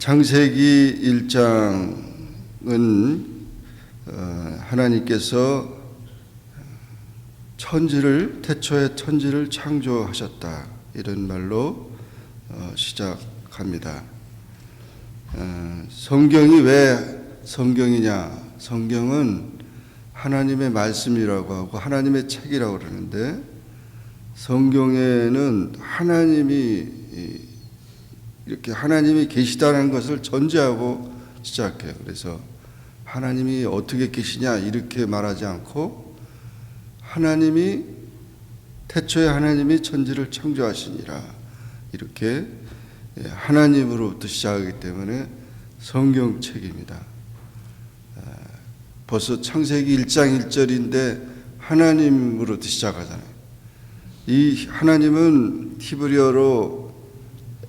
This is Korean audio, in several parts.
창세기 1장은 어, 하나님께서 천지를 태초에 천지를 창조하셨다 이런 말로 어, 시작합니다. 어, 성경이 왜 성경이냐? 성경은 하나님의 말씀이라고 하고 하나님의 책이라고 그러는데 성경에는 하나님이 이- 이렇게 하나님이 계시다는 것을 전제하고 시작해요. 그래서 하나님이 어떻게 계시냐 이렇게 말하지 않고 하나님이 태초에 하나님이 천지를 창조하시니라 이렇게 예, 하나님으로부터 시작하기 때문에 성경책입니다. 아, 벌써 창세기 1장 1절인데 하나님으로부터 시작하잖아요. 이 하나님은 히브리어로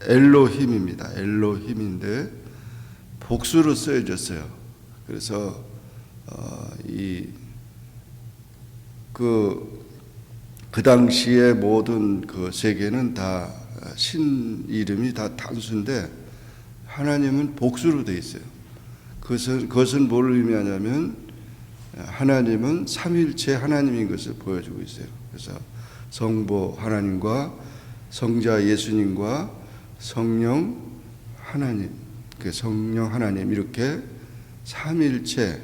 엘로힘입니다. 엘로힘인데 복수로 쓰여졌어요. 그래서 어, 이그 그 당시의 모든 그 세계는 다 신 이름이 다 단수인데 하나님은 복수로 돼 있어요. 그것은 그것은 뭘 의미하냐면 하나님은 삼일체 하나님인 것을 보여주고 있어요. 그래서 성부 하나님과 성자 예수님과 성령 하나님, 그 성령 하나님 이렇게 삼일체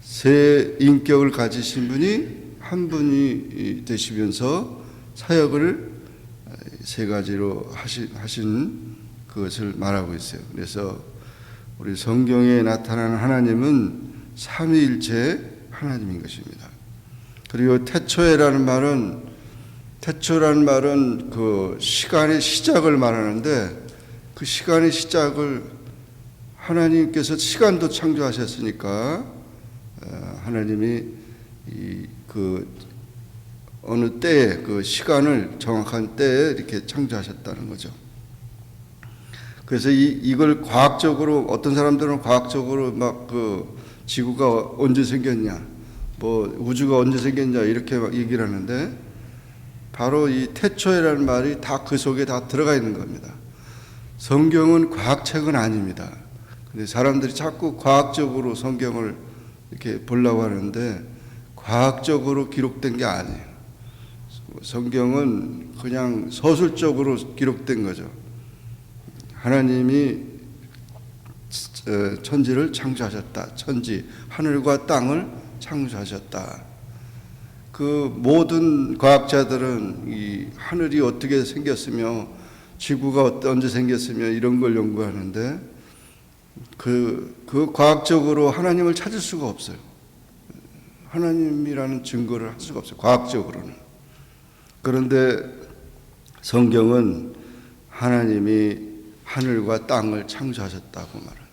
세 인격을 가지신 분이 한 분이 되시면서 사역을 세 가지로 하신, 하신 그것을 말하고 있어요. 그래서 우리 성경에 나타나는 하나님은 삼위일체 하나님인 것입니다. 그리고 태초에라는 말은 태초라는 말은 그 시간의 시작을 말하는데 그 시간의 시작을 하나님께서 시간도 창조하셨으니까 어, 하나님이 이그 어느 때에 그 시간을 정확한 때에 이렇게 창조하셨다는 거죠. 그래서 이 이걸 과학적으로 어떤 사람들은 과학적으로 막 그 지구가 언제 생겼냐, 뭐 우주가 언제 생겼냐 이렇게 막 얘기를 하는데 바로 이 태초에라는 말이 다 그 속에 다 들어가 있는 겁니다. 성경은 과학책은 아닙니다. 근데 사람들이 자꾸 과학적으로 성경을 이렇게 보려고 하는데 과학적으로 기록된 게 아니에요. 성경은 그냥 서술적으로 기록된 거죠. 하나님이 어, 천지를 창조하셨다. 천지, 하늘과 땅을 창조하셨다. 그 모든 과학자들은 이 하늘이 어떻게 생겼으며 지구가 언제 생겼으며 이런 걸 연구하는데 그, 그 과학적으로 하나님을 찾을 수가 없어요. 하나님이라는 증거를 할 수가 없어요. 과학적으로는. 그런데 성경은 하나님이 하늘과 땅을 창조하셨다고 말해요.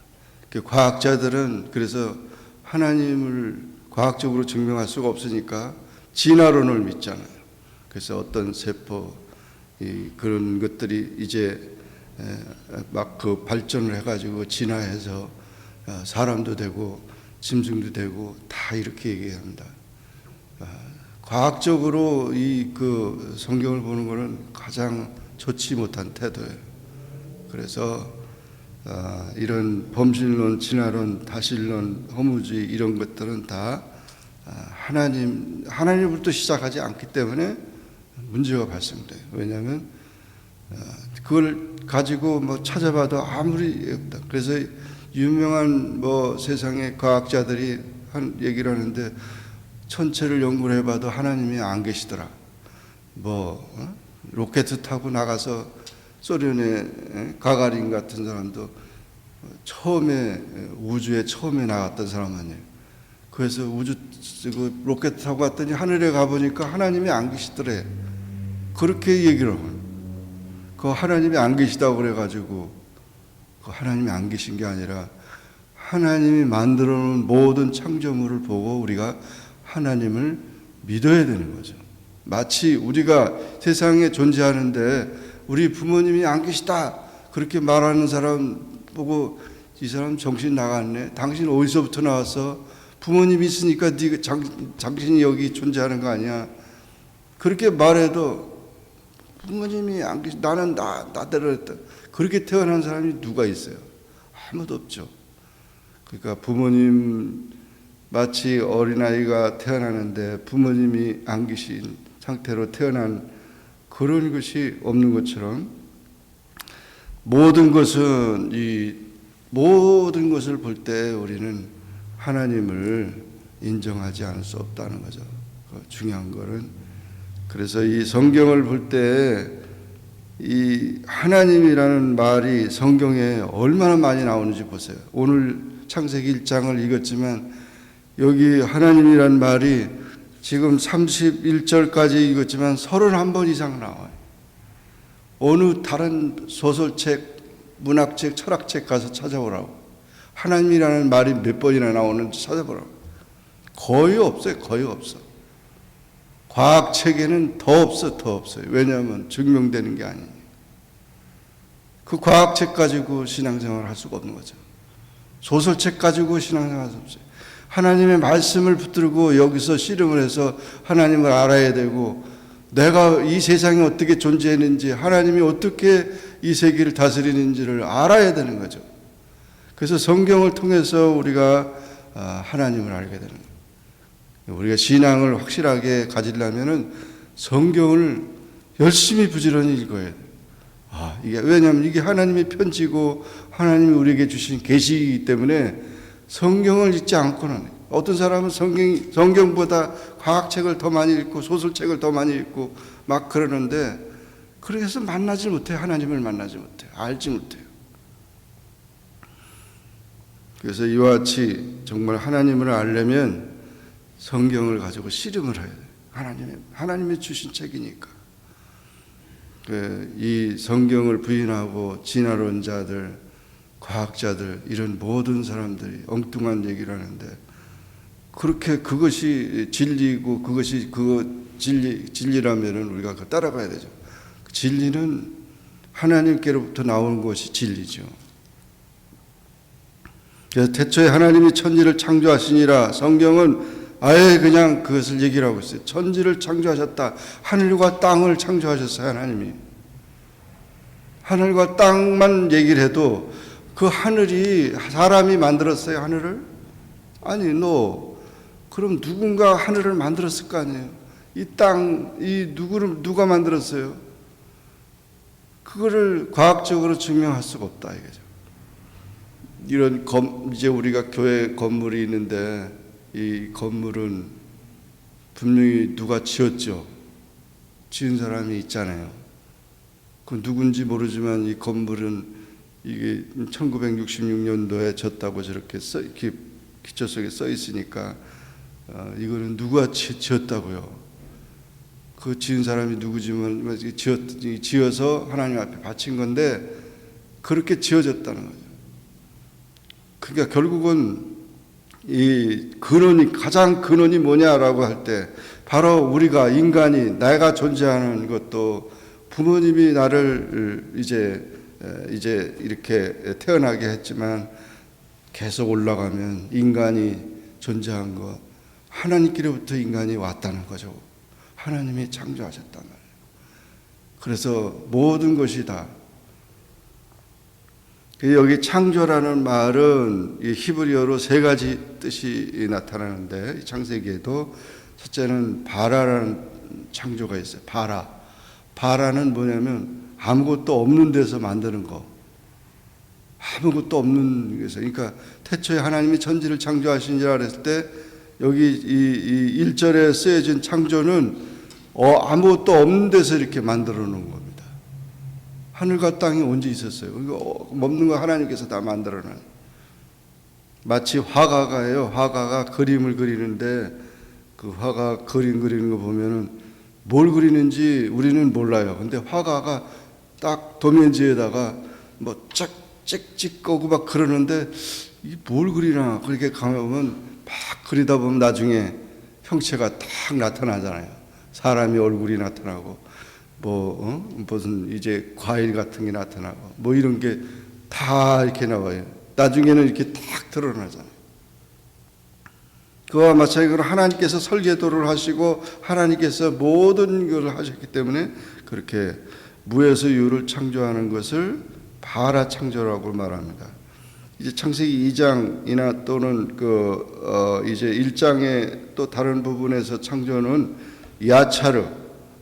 그 과학자들은 그래서 하나님을 과학적으로 증명할 수가 없으니까 진화론을 믿잖아요. 그래서 어떤 세포 이 그런 것들이 이제 막 그 발전을 해가지고 진화해서 어, 사람도 되고 짐승도 되고 다 이렇게 얘기합니다. 아, 과학적으로 이 그 성경을 보는 것은 가장 좋지 못한 태도예요. 그래서 아, 이런 범신론, 진화론, 다신론, 허무주의 이런 것들은 다 아, 하나님 하나님부터 시작하지 않기 때문에 문제가 발생돼요. 왜냐하면 아, 그걸 가지고 뭐 찾아봐도 아무리 없다. 그래서 유명한 뭐 세상의 과학자들이 한 얘기를 하는데 천체를 연구를 해봐도 하나님이 안 계시더라. 뭐 어? 로켓 타고 나가서 소련의 에, 가가린 같은 사람도 처음에 에, 우주에 처음에 나갔던 사람 아니에요. 그래서 우주 그 로켓 타고 갔더니 하늘에 가보니까 하나님이 안 계시더래. 그렇게 얘기를 하고 그 하나님이 안 계시다고 그래가지고 그 하나님이 안 계신 게 아니라 하나님이 만들어 놓은 모든 창조물을 보고 우리가 하나님을 믿어야 되는 거죠. 마치 우리가 세상에 존재하는데 우리 부모님이 안 계시다 그렇게 말하는 사람 보고 이 사람 정신 나갔네. 당신 어디서부터 나왔어? 부모님 있으니까 네가 장, 당신이 여기 존재하는 거 아니야? 그렇게 말해도 부모님이 안 계시 나는 나 나대로 했다. 그렇게 태어난 사람이 누가 있어요? 아무도 없죠. 그러니까 부모님 마치 어린아이가 태어나는데 부모님이 안 계신 상태로 태어난 그런 것이 없는 것처럼 모든 것은 이 모든 것을 볼 때 우리는 하나님을 인정하지 않을 수 없다는 거죠. 그 중요한 거는 그래서 이 성경을 볼 때 이 하나님이라는 말이 성경에 얼마나 많이 나오는지 보세요. 오늘 창세기 1장을 읽었지만 여기 하나님이란 말이 지금 31절까지 읽었지만 31번 이상 나와요. 어느 다른 소설책, 문학책, 철학책 가서 찾아보라고. 하나님이라는 말이 몇 번이나 나오는지 찾아보라고. 거의 없어요. 거의 없어. 과학 책에는 더 없어, 더 없어요. 왜냐하면 증명되는 게 아니에요. 그 과학 책 가지고 신앙생활을 할 수가 없는 거죠. 소설책 가지고 신앙생활 할 수 없어요. 하나님의 말씀을 붙들고 여기서 씨름을 해서 하나님을 알아야 되고 내가 이 세상에 어떻게 존재했는지 하나님이 어떻게 이 세계를 다스리는지를 알아야 되는 거죠. 그래서 성경을 통해서 우리가 아, 하나님을 알게 되는 거예요. 우리가 신앙을 확실하게 가지려면은 성경을 열심히 부지런히 읽어야 돼요. 아, 이게 왜냐하면 이게 하나님의 편지고 하나님이 우리에게 주신 계시이기 때문에 성경을 읽지 않고는 어떤 사람은 성경 성경보다 과학책을 더 많이 읽고 소설책을 더 많이 읽고 막 그러는데 그래서 만나지 못해 하나님을 만나지 못해 알지 못해요. 그래서 이와 같이 정말 하나님을 알려면 성경을 가지고 씨름을 해야 돼. 하나님의 하나님이 주신 책이니까. 그이 성경을 부인하고 진화론 자들, 과학자들 이런 모든 사람들이 엉뚱한 얘기를 하는데 그렇게 그것이 진리고 그것이 그거 진리 진리라면은 우리가 그 따라가야 되죠. 진리는 하나님께로부터 나오는 것이 진리죠. 그래서 태초에 하나님이 천지를 창조하시니라 성경은 아예 그냥 그것을 얘기를 하고 있어요. 천지를 창조하셨다. 하늘과 땅을 창조하셨어요, 하나님이. 하늘과 땅만 얘기를 해도 그 하늘이 사람이 만들었어요, 하늘을? 아니, 너 그럼 누군가 하늘을 만들었을 거 아니에요. 이 땅, 이 누구를 누가 만들었어요? 그거를 과학적으로 증명할 수가 없다 이거죠. 이런 검 이제 우리가 교회 건물이 있는데 이 건물은 분명히 누가 지었죠. 지은 사람이 있잖아요. 그 누군지 모르지만 이 건물은 이게 1966년도에 졌다고 저렇게 써 이렇게 기초 속에 써 있으니까 어, 이거는 누가 지, 지었다고요. 그 지은 사람이 누구지만 지었 지어서 하나님 앞에 바친 건데 그렇게 지어졌다는 거죠. 그러니까 결국은 이 근원이 가장 근원이 뭐냐라고 할 때 바로 우리가 인간이 내가 존재하는 것도 부모님이 나를 이제 이제 이렇게 태어나게 했지만 계속 올라가면 인간이 존재한 것 하나님께로부터 인간이 왔다는 거죠. 하나님이 창조하셨단 말이에요. 그래서 모든 것이 다그 여기 창조라는 말은 이 히브리어로 세 가지 뜻이 나타나는데 창세기에도 첫째는 바라라는 창조가 있어요. 바라. 바라는 뭐냐면 아무것도 없는 데서 만드는 거. 아무것도 없는 데서. 그러니까 태초에 하나님이 천지를 창조하신지라 그랬을 때 여기 이, 이 1절에 쓰여진 창조는 어, 아무것도 없는 데서 이렇게 만들어 놓은 겁니다. 하늘과 땅이 언제 있었어요? 이거 없는 거 하나님께서 다 만들어 놔. 마치 화가가예요. 화가가 그림을 그리는데 그 화가 그림 그리는 거 보면은 뭘 그리는지 우리는 몰라요. 근데 화가가 딱 도면지에다가 뭐 짝찍찍 거고 막 그러는데 이 뭘 그리나 그렇게 가면 막 그리다 보면 나중에 형체가 딱 나타나잖아요. 사람이 얼굴이 나타나고 뭐 어? 무슨 이제 과일 같은 게 나타나고 뭐 이런 게 다 이렇게 나와요. 나중에는 이렇게 탁 드러나잖아요. 그와 마찬가지로 하나님께서 설계도를 하시고 하나님께서 모든 것을 하셨기 때문에 그렇게 무에서 유를 창조하는 것을 바라 창조라고 말합니다. 이제 창세기 2장이나 또는 그 어, 이제 1장의 또 다른 부분에서 창조는 야차르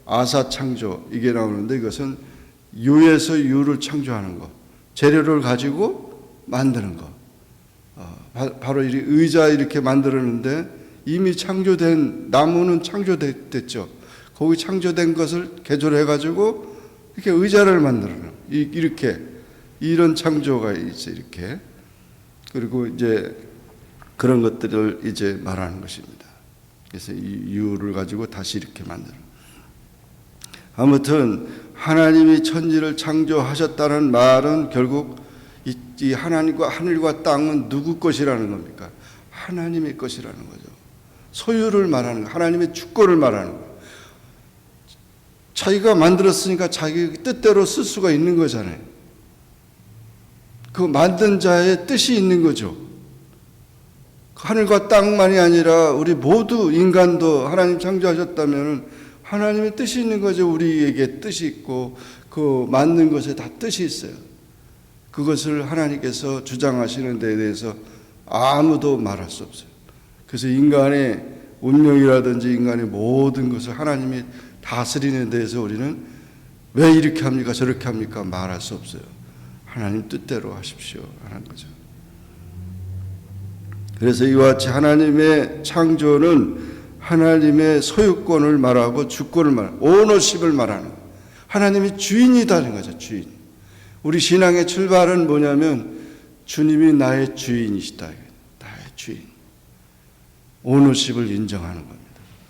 아사 창조 이게 나오는데 이것은 유에서 유를 창조하는 거 재료를 가지고 만드는 거. 어, 바, 바로 이 의자 이렇게 만들었는데 이미 창조된 나무는 창조됐죠. 거기 창조된 것을 개조해 가지고 이렇게 의자를 만들어요. 이- 이렇게. 이런 창조가 있어 이렇게. 그리고 이제 그런 것들을 이제 말하는 것입니다. 그래서 이 유를 가지고 다시 이렇게 만드는. 아무튼 하나님이 천지를 창조하셨다는 말은 결국 이, 이 하나님과 하늘과 땅은 누구 것이라는 겁니까? 하나님의 것이라는 거죠. 소유를 말하는 거, 하나님의 주권을 말하는 거. 자기가 만들었으니까 자기 뜻대로 쓸 수가 있는 거잖아요. 그 만든 자의 뜻이 있는 거죠. 하늘과 땅만이 아니라 우리 모두 인간도 하나님 창조하셨다면 하나님의 뜻이 있는 거죠. 우리에게 뜻이 있고 그 만든 것에 다 뜻이 있어요. 그것을 하나님께서 주장하시는 데에 대해서 아무도 말할 수 없어요. 그래서 인간의 운명이라든지 인간의 모든 것을 하나님이 다스리는 데에서 우리는 왜 이렇게 합니까? 저렇게 합니까? 말할 수 없어요. 하나님 뜻대로 하십시오. 하는 거죠. 그래서 이와 같이 하나님의 창조는 하나님의 소유권을 말하고 주권을 말, 오너십을 말하는. 하나님이 주인이다는 거죠. 주인. 우리 신앙의 출발은 뭐냐면 주님이 나의 주인이시다. 나의 주인. 오너십을 인정하는 겁니다.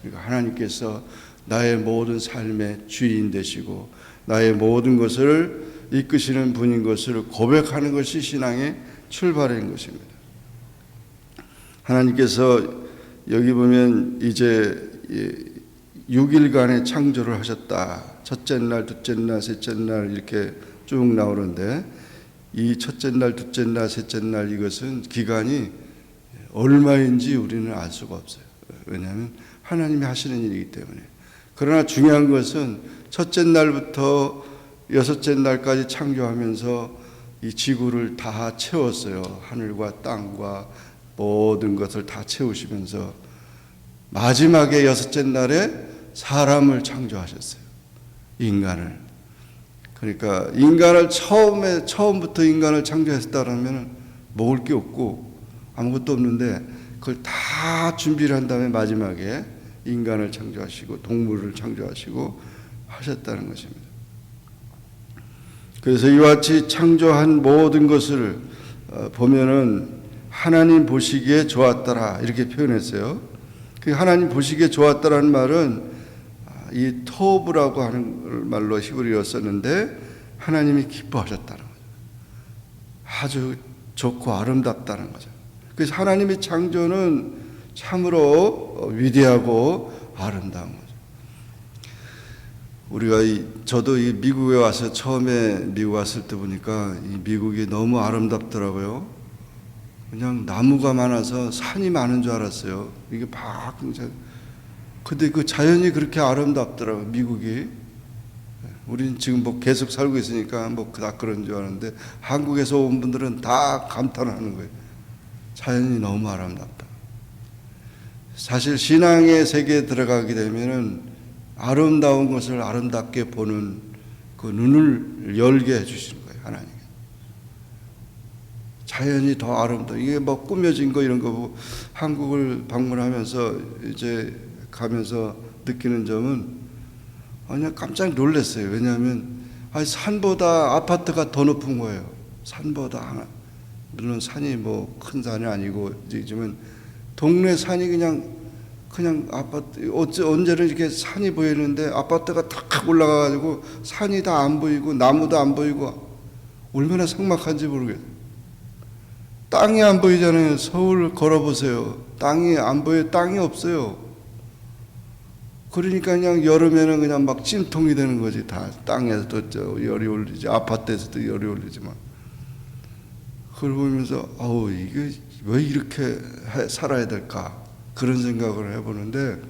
그러니까 하나님께서 나의 모든 삶의 주인 되시고 나의 모든 것을 이끄시는 분인 것을 고백하는 것이 신앙의 출발인 것입니다. 하나님께서 여기 보면 이제 6일간의 창조를 하셨다. 첫째 날, 둘째 날, 셋째 날 이렇게 쭉 나오는데 이 첫째 날, 둘째 날, 셋째 날 이것은 기간이 얼마인지 우리는 알 수가 없어요. 왜냐하면 하나님이 하시는 일이기 때문에. 그러나 중요한 것은 첫째 날부터 여섯째 날까지 창조하면서 이 지구를 다 채웠어요. 하늘과 땅과 모든 것을 다 채우시면서 마지막에 여섯째 날에 사람을 창조하셨어요. 인간을. 그러니까 인간을 처음에 처음부터 인간을 창조했다라면 먹을 게 없고 아무것도 없는데 그걸 다 준비를 한 다음에 마지막에 인간을 창조하시고 동물을 창조하시고 하셨다는 것입니다. 그래서 이와 같이 창조한 모든 것을 어, 보면은 하나님 보시기에 좋았더라 이렇게 표현했어요. 그 하나님 보시기에 좋았다라는 말은 아, 이 토브라고 하는 말로 히브리어 썼는데 하나님이 기뻐하셨다는 거죠. 아주 좋고 아름답다는 거죠. 그래서 하나님의 창조는 참으로 위대하고 아름다운 거죠. 우리가 이, 저도 이 미국에 와서 처음에 미국 왔을 때 보니까 이 미국이 너무 아름답더라고요. 그냥 나무가 많아서 산이 많은 줄 알았어요. 이게 막 이제 근데 그 자연이 그렇게 아름답더라고요. 미국이. 우리는 지금 뭐 계속 살고 있으니까 뭐다 그런 줄 아는데 한국에서 온 분들은 다 감탄하는 거예요. 자연이 너무 아름답다. 사실 신앙의 세계에 들어가게 되면은 아름다운 것을 아름답게 보는 그 눈을 열게 해주시는. 자연이 더 아름다워. 이게 뭐 꾸며진 거 이런 거 보고 한국을 방문하면서 이제 가면서 느끼는 점은 그냥 깜짝 놀랐어요. 왜냐하면 아니, 산보다 아파트가 더 높은 거예요. 산보다 하나. 물론 산이 뭐 큰 산이 아니고 지금은 동네 산이 그냥 그냥 아파트 어째 언제는 이렇게 산이 보이는데 아파트가 탁 올라가가지고 산이 다 안 보이고 나무도 안 보이고 얼마나 삭막한지 모르겠어요. 땅이 안 보이잖아요. 서울 걸어보세요. 땅이 안 보여, 땅이 없어요. 그러니까 그냥 여름에는 그냥 막 찜통이 되는 거지. 다 땅에서도 저 열이 올리지, 아파트에서도 열이 올리지만. 그걸 보면서 아우 이게 왜 이렇게 해- 살아야 될까 그런 생각을 해보는데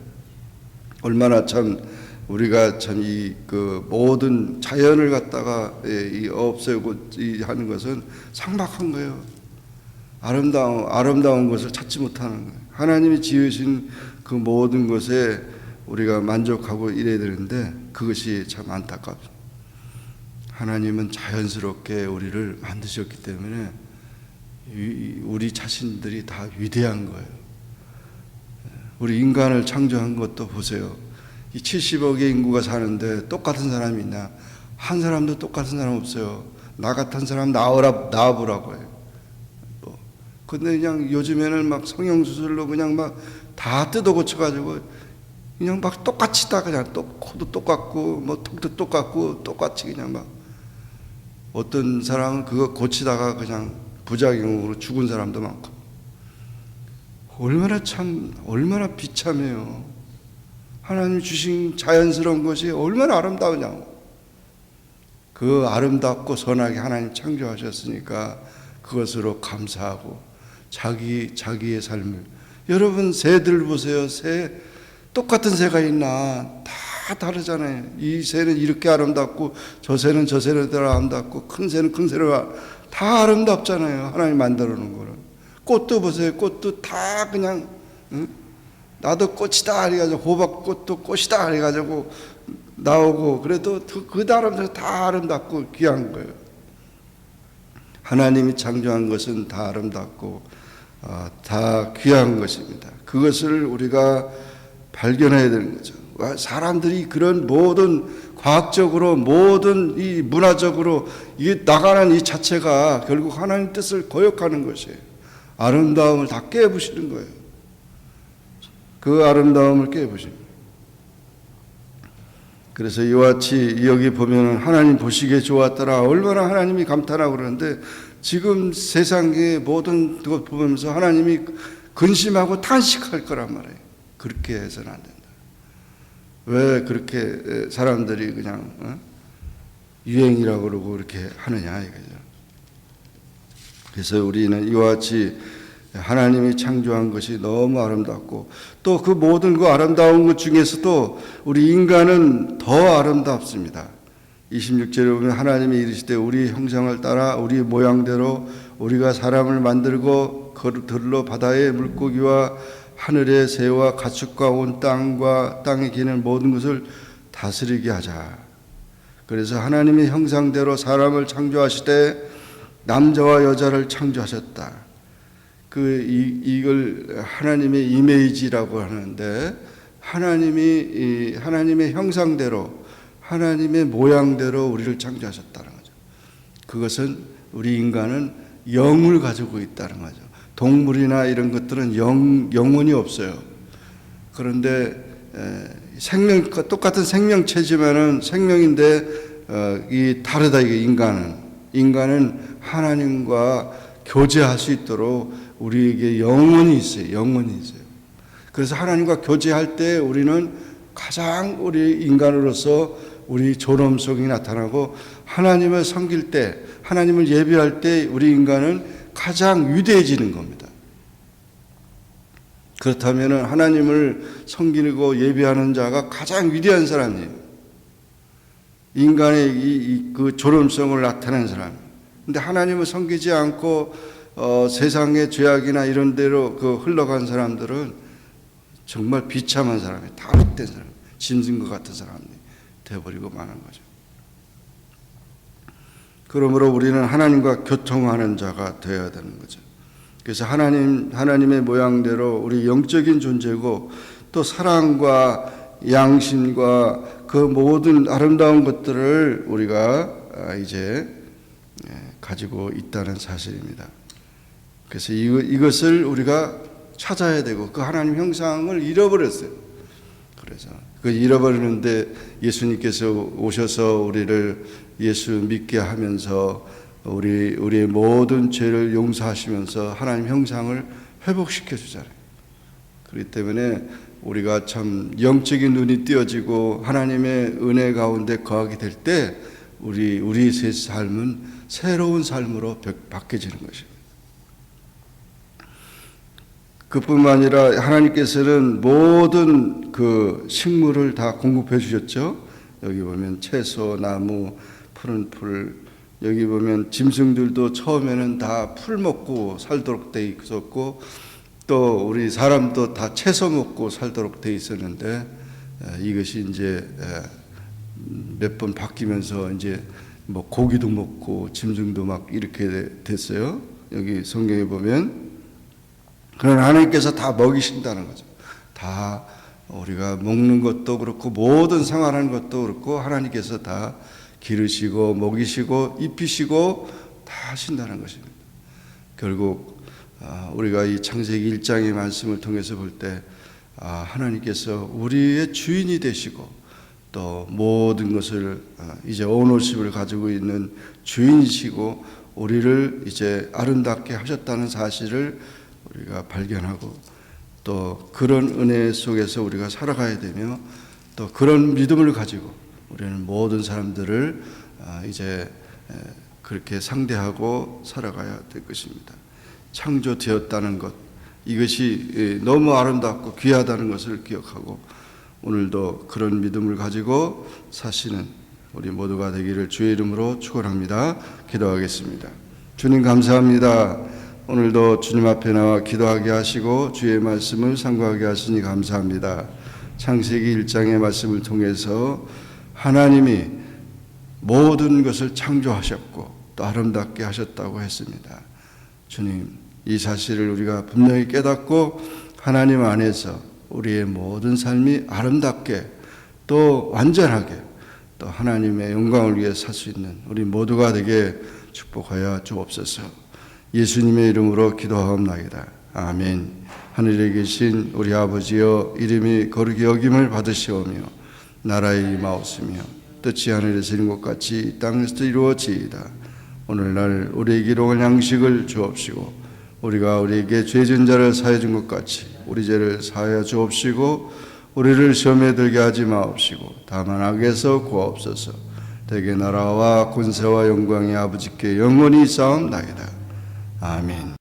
얼마나 참 우리가 참 이 그 모든 자연을 갖다가 예, 이 없애고 이 하는 것은 상막한 거예요. 아름다운 아름다운 것을 찾지 못하는 거예요. 하나님이 지으신 그 모든 것에 우리가 만족하고 이래야 되는데 그것이 참 안타깝습니다. 하나님은 자연스럽게 우리를 만드셨기 때문에 이- 우리 자신들이 다 위대한 거예요. 우리 인간을 창조한 것도 보세요. 이 70억의 인구가 사는데 똑같은 사람이 있나? 한 사람도 똑같은 사람 없어요. 나 같은 사람 나오라 나와보라고 해요. 뭐. 근데 그냥 요즘에는 막 성형 수술로 그냥 막 다 뜯어 고쳐 가지고 그냥 막 똑같이 다 그냥 또 코도 똑같고 뭐 턱도 똑같고 똑같이 그냥 막 어떤 사람은 그거 고치다가 그냥 부작용으로 죽은 사람도 많고 얼마나 참 얼마나 비참해요. 하나님 주신 자연스러운 것이 얼마나 아름다우냐고. 그 아름답고 선하게 하나님 창조하셨으니까 그것으로 감사하고 자기 자기의 삶을 여러분 새들 보세요. 새 똑같은 새가 있나 다 다르잖아요. 이 새는 이렇게 아름답고 저 새는 저 새는 더 아름답고 큰 새는 큰 새로 다 아름답잖아요. 하나님 만들어 놓은 거는. 꽃도 보세요. 꽃도 다 그냥 응? 나도 꽃이다 해가지고 호박꽃도 꽃이다 해가지고 나오고 그래도 그, 그 다름대로 다 아름답고 귀한 거예요. 하나님이 창조한 것은 다 아름답고 아, 다 귀한 것입니다. 그것을 우리가 발견해야 되는 거죠. 와, 사람들이 그런 모든 과학적으로 모든 이 문화적으로 이 나가는 이 자체가 결국 하나님 뜻을 거역하는 것이에요. 아름다움을 다 깨부시는 거예요. 그 아름다움을 깨부십니다. 그래서 이와 같이 여기 보면은 하나님 보시기에 좋았더라. 얼마나 하나님이 감탄하고 그러는데 지금 세상의 모든 것 보면서 하나님이 근심하고 탄식할 거란 말이에요. 그렇게 해서는 안 된다. 왜 그렇게 사람들이 그냥 어? 유행이라고 그러고 이렇게 하느냐 이거죠. 그래서 우리는 이와 같이 하나님이 창조한 것이 너무 아름답고 또 그 모든 그 아름다운 것 중에서도 우리 인간은 더 아름답습니다. 26절에 보면 하나님이 이르시되 우리 형상을 따라 우리 모양대로 우리가 사람을 만들고 들로 바다의 물고기와 하늘의 새와 가축과 온 땅과 땅에 기는 모든 것을 다스리게 하자. 그래서 하나님의 형상대로 사람을 창조하시되 남자와 여자를 창조하셨다. 그 이, 이걸 하나님의 이미지라고 하는데 하나님이 이 하나님의 형상대로 하나님의 모양대로 우리를 창조하셨다는 거죠. 그것은 우리 인간은 영을 가지고 있다는 거죠. 동물이나 이런 것들은 영 영혼이 없어요. 그런데 에, 생명 똑같은 생명체지만은 생명인데 어, 이 다르다 이게 인간은 인간은 하나님과 교제할 수 있도록 우리에게 영혼이 있어요. 영혼이 있어요. 그래서 하나님과 교제할 때 우리는 가장 우리 인간으로서 우리 존엄성이 나타나고 하나님을 섬길 때 하나님을 예배할 때 우리 인간은 가장 위대해지는 겁니다. 그렇다면 하나님을 섬기고 예배하는 자가 가장 위대한 사람이에요. 인간의 이, 이, 그 존엄성을 나타낸 사람. 근데 하나님을 섬기지 않고 어, 세상의 죄악이나 이런 데로 그 흘러간 사람들은 정말 비참한 사람이 타락된 사람, 짐승 것 같은 사람이 되어버리고 마는 거죠. 그러므로 우리는 하나님과 교통하는 자가 되어야 되는 거죠. 그래서 하나님 하나님의 모양대로 우리 영적인 존재고 또 사랑과 양심과 그 모든 아름다운 것들을 우리가 이제 가지고 있다는 사실입니다. 그래서 이것을 우리가 찾아야 되고 그 하나님 형상을 잃어버렸어요. 그래서 그 잃어버리는데 예수님께서 오셔서 우리를 예수 믿게 하면서 우리 우리의 모든 죄를 용서하시면서 하나님 형상을 회복시켜 주잖아요. 그렇기 때문에 우리가 참 영적인 눈이 띄어지고 하나님의 은혜 가운데 거하게 될 때 우리 우리 새 삶은 새로운 삶으로 바뀌어지는 것입니다. 그뿐만 아니라 하나님께서는 모든 그 식물을 다 공급해 주셨죠. 여기 보면 채소, 나무, 푸른 풀, 여기 보면 짐승들도 처음에는 다 풀 먹고 살도록 돼 있었고 또 우리 사람도 다 채소 먹고 살도록 돼 있었는데 에, 이것이 이제 몇 번 바뀌면서 이제 뭐 고기도 먹고 짐승도 막 이렇게 됐어요. 여기 성경에 보면 그러나 하나님께서 다 먹이신다는 거죠. 다 우리가 먹는 것도 그렇고 모든 생활하는 것도 그렇고 하나님께서 다 기르시고 먹이시고 입히시고 다 하신다는 것입니다. 결국 아, 우리가 이 창세기 1장의 말씀을 통해서 볼때 아, 하나님께서 우리의 주인이 되시고 또 모든 것을 아, 이제 오너십을 가지고 있는 주인이시고 우리를 이제 아름답게 하셨다는 사실을 우리가 발견하고 또 그런 은혜 속에서 우리가 살아가야 되며 또 그런 믿음을 가지고 우리는 모든 사람들을 아, 이제 에, 그렇게 상대하고 살아가야 될 것입니다. 창조되었다는 것 이것이 예, 너무 아름답고 귀하다는 것을 기억하고 오늘도 그런 믿음을 가지고 사시는 우리 모두가 되기를 주의 이름으로 축원합니다. 기도하겠습니다. 주님 감사합니다. 오늘도 주님 앞에 나와 기도하게 하시고 주의 말씀을 상고하게 하시니 감사합니다. 창세기 1장의 말씀을 통해서 하나님이 모든 것을 창조하셨고 또 아름답게 하셨다고 했습니다. 주님, 이 사실을 우리가 분명히 깨닫고 하나님 안에서 우리의 모든 삶이 아름답게 또 완전하게 또 하나님의 영광을 위해 살 수 있는 우리 모두가 되게 축복하여 주옵소서. 예수님의 이름으로 기도하옵나이다. 아멘. 하늘에 계신 우리 아버지여 이름이 거룩히 여김을 받으시오며 나라의 임하옵으며 뜻이 하늘에서 이룬 것 같이 이 땅에서도 이루어지이다. 오늘날 우리에게 일용할 양식을 주옵시고 우리가 우리에게 죄진 자를 사해 준 것 같이 우리 죄를 사하여 주옵시고 우리를 시험에 들게 하지 마옵시고 다만 악에서 구하옵소서 대개 나라와 권세와 영광이 아버지께 영원히 싸움나이다 아멘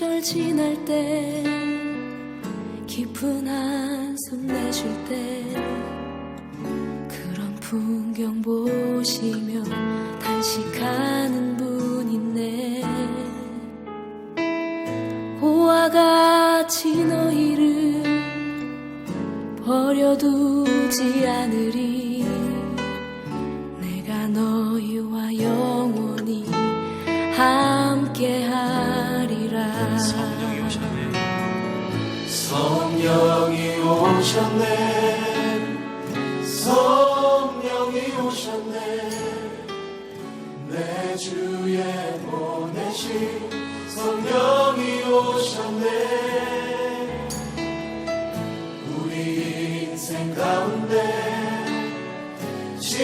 시절 지날 때 깊은 한숨 내쉴 때 그런 풍경 보시며 단식하는 분 있네 고와 같이 너희를 버려두지 않으리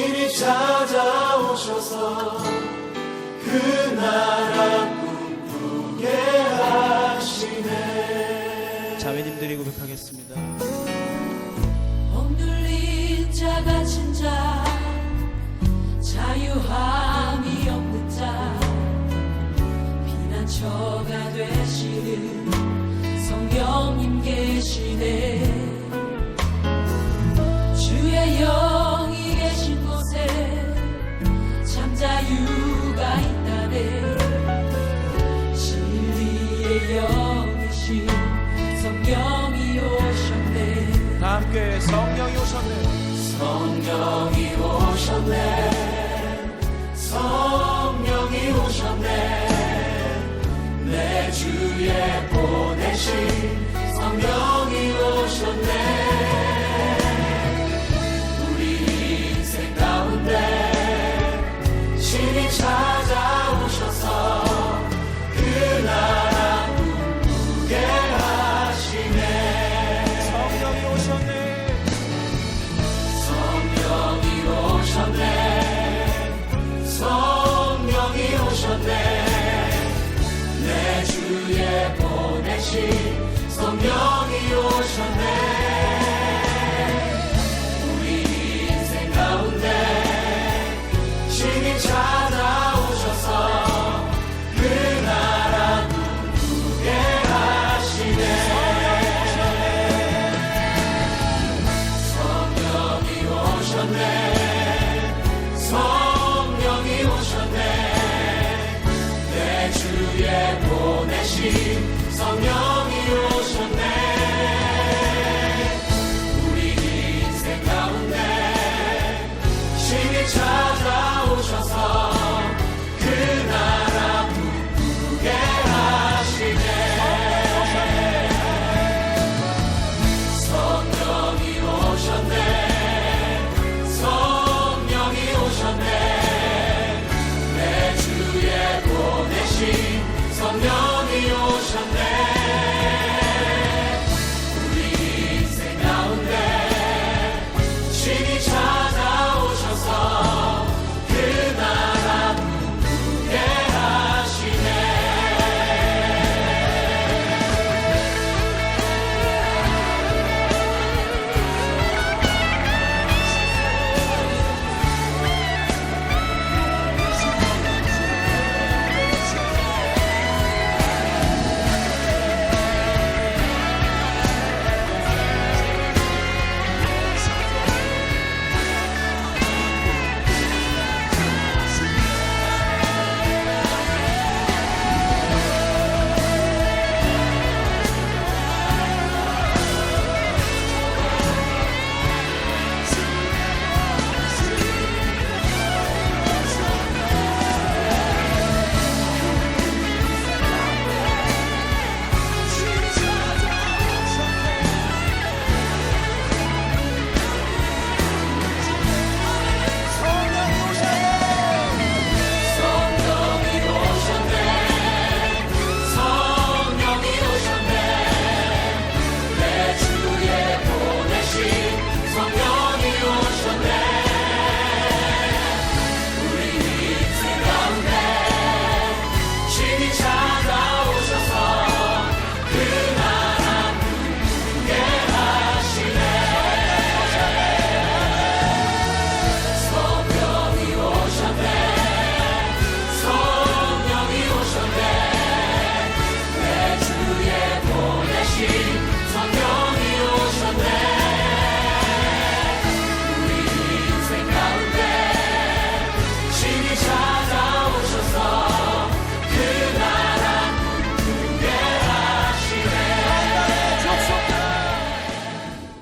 신이 찾아오셔서 그 나라 꿈꾸게 하시네 자매님 들이 고백하겠습니다. 억눌린 자 갇힌 자 자유함이 없는 자 피난처가 되시는 성령님 계시네